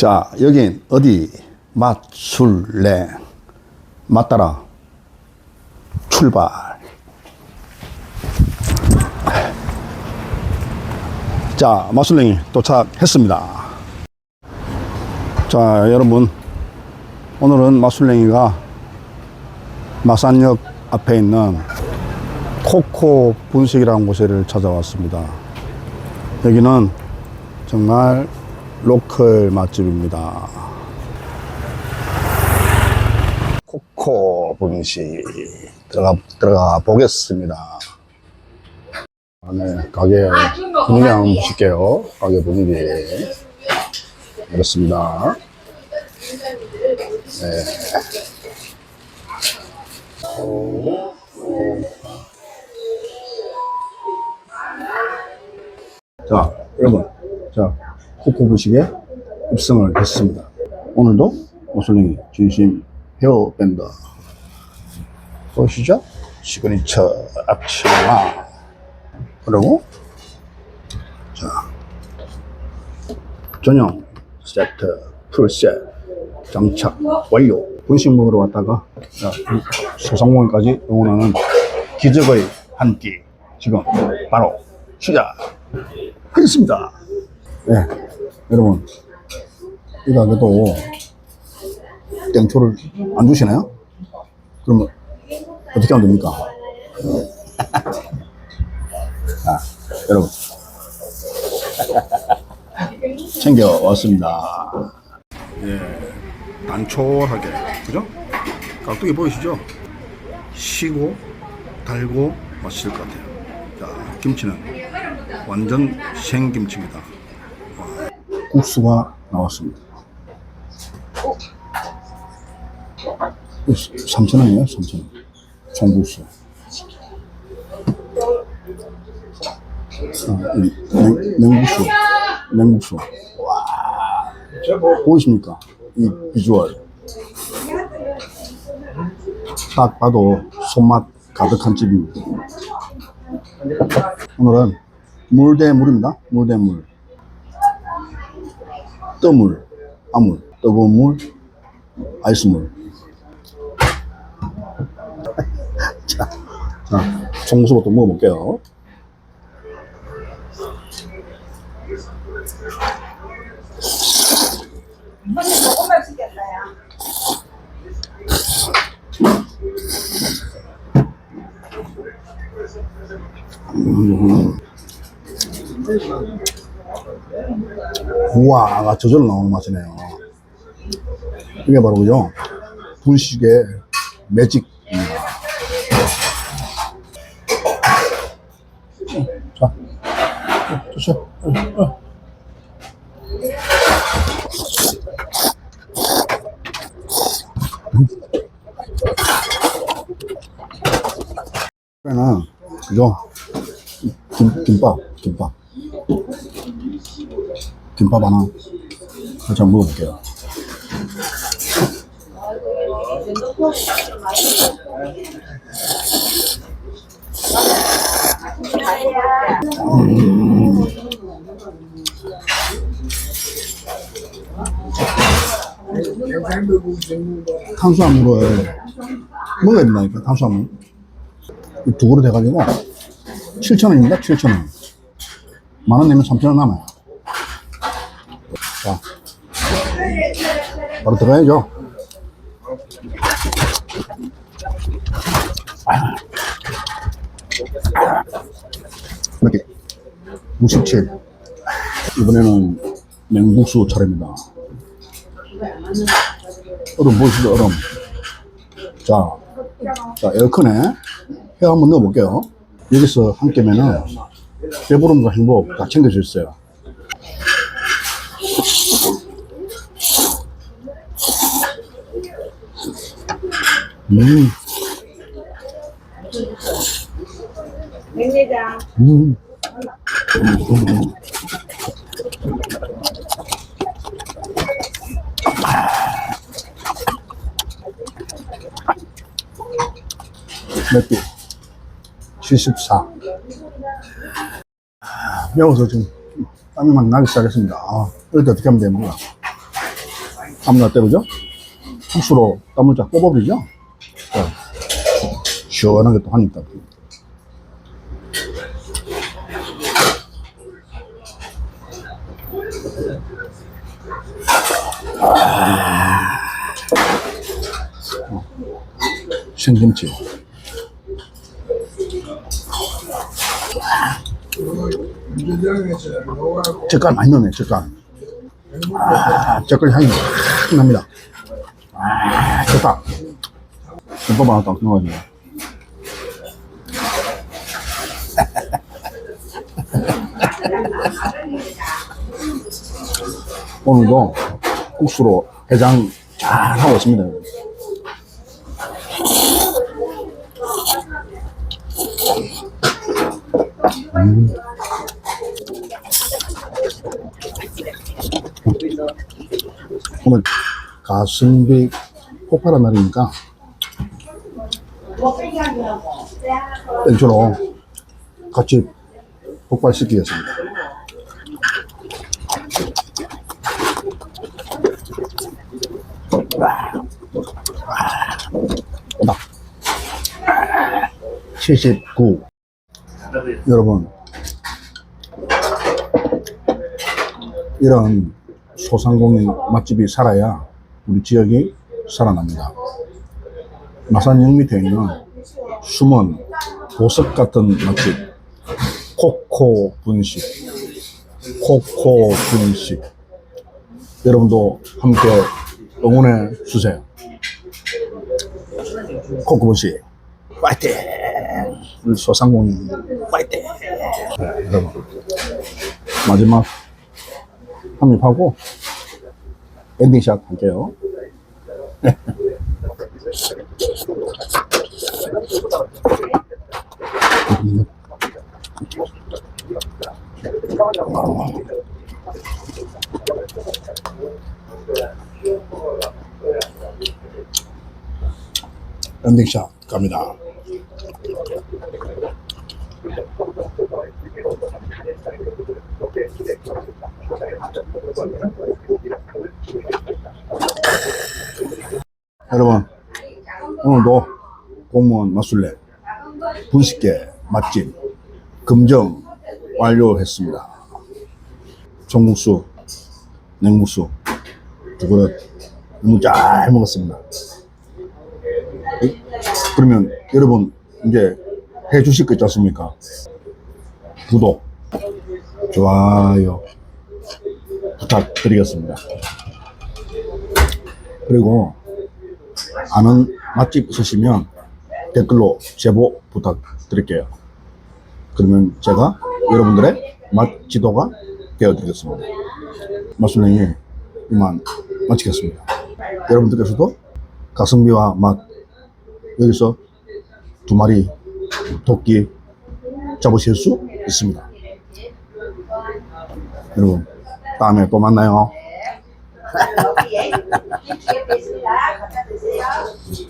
자, 여긴 어디? 맛술래. 맞따라. 출발. 자, 마술랭이 도착했습니다. 자, 여러분. 오늘은 마술랭이가 마산역 앞에 있는 코코 분식이라는 곳을 찾아왔습니다. 여기는 정말 로컬 맛집입니다. 코코 분식 들어가 들어가 보겠습니다. 안에 가게 분위기 한번 보실게요. 가게 분위기 이렇습니다. 네. 자, 여러분. 자, 코코 부식에 입성을 했습니다. 오늘도 오슬링이 진심 헤어 밴드. 보시죠? 시그니처 악치마. 그리고, 자, 전용 세트, 풀셋, 장착 완료. 분식 먹으러 왔다가, 자, 소상공인까지 응원하는 기적의 한 끼. 지금 바로 시작하겠습니다. 네, 여러분. 이 가게도 땡초를 안 주시나요? 그러면 어떻게 하면 됩니까? 아, 여러분. 챙겨왔습니다. 예, 단촐하게, 그죠? 깍두기 보이시죠? 시고, 달고, 맛있을 것 같아요. 자, 김치는 완전 생김치입니다. 와, 국수가 나왔습니다. 3,000원이에요, 3,000원. 총국수. 아, 이 냉, 냉국수. 냉국수. 와. 보이십니까? 이 비주얼. 딱 봐도 손맛 가득한 집입니다. 오늘은 물대 물입니다. 물대 물. 떠물, 아물, 뜨거운 물, 아이스물. 자, 자, 청수부터 먹어볼게요. 언니 조금만 시켰어요. 우와, 저절로 나오는 맛이네요. 이게 바로 그죠? 분식의 매직입니다. 자, 드셔. 그러면 그죠? 김, 김밥, 김밥. 김밥 하나 같이 한번 먹어볼게요. 탄수화물을 먹어야 된다니까, 탄수화물. 이두 그릇 해가지고 7,000원입니다, 7,000원. 만원 내면 3,000원 남아요. 자, 바로 들어가야죠. 이렇게 67. 이번에는 냉국수 차례입니다. 얼음 보시죠, 얼음. 자, 자, 에어컨에 회 한번 넣어볼게요. 여기서 한 끼면은 배부름과 행복 다 챙겨줄 수 있어요. 음. 음. 몇 개? 74. 아, 매워서 좀 땀이 막 나기 시작했습니다. 아, 이럴 때 어떻게 하면 됩니까? 아무나 때리죠? 국수로 땀을 쫙 뽑아버리죠? 자, 시원하게 또 딱. 아. 생김치. 젓갈 많이 넣네, 젓갈. 아, 젓갈 향이 확 납니다. 아, 좋다. 김밥 하나 딱 넣어가지고. 오늘도 국수로 해장 잘 하고 있습니다. 오늘 가슴비 폭발한 날이니까 땡초로 같이 폭발시키겠습니다. 오다. 79. 여러분, 이런 소상공인 맛집이 살아야 우리 지역이 살아납니다. 마산역 밑에 있는 숨은 보석 같은 맛집 코코 분식 코코 분식 여러분도 함께 응원해 주세요. 코코 분식 파이팅! 소상공인 파이팅! 네, 여러분 마지막 한입하고 엔딩샷 할게요. 엔딩샷 갑니다. 여러분 오늘도 공무원 마술래 분식계 맛집 금정 완료했습니다. 전국수, 냉국수 두 그릇 너무 잘 먹었습니다. 에? 그러면 여러분 이제 해 주실 거 있지 않습니까? 구독, 좋아요 부탁드리겠습니다. 그리고 아는 맛집 있으시면 댓글로 제보 부탁드릴게요. 그러면 제가 여러분들의 맛 지도가 되어드리겠습니다. 맛술랭이 이만 마치겠습니다. 여러분들께서도 가성비와 맛 여기서 두 마리 토끼 잡으실 수 있습니다. 여러분 다음에 또 만나요.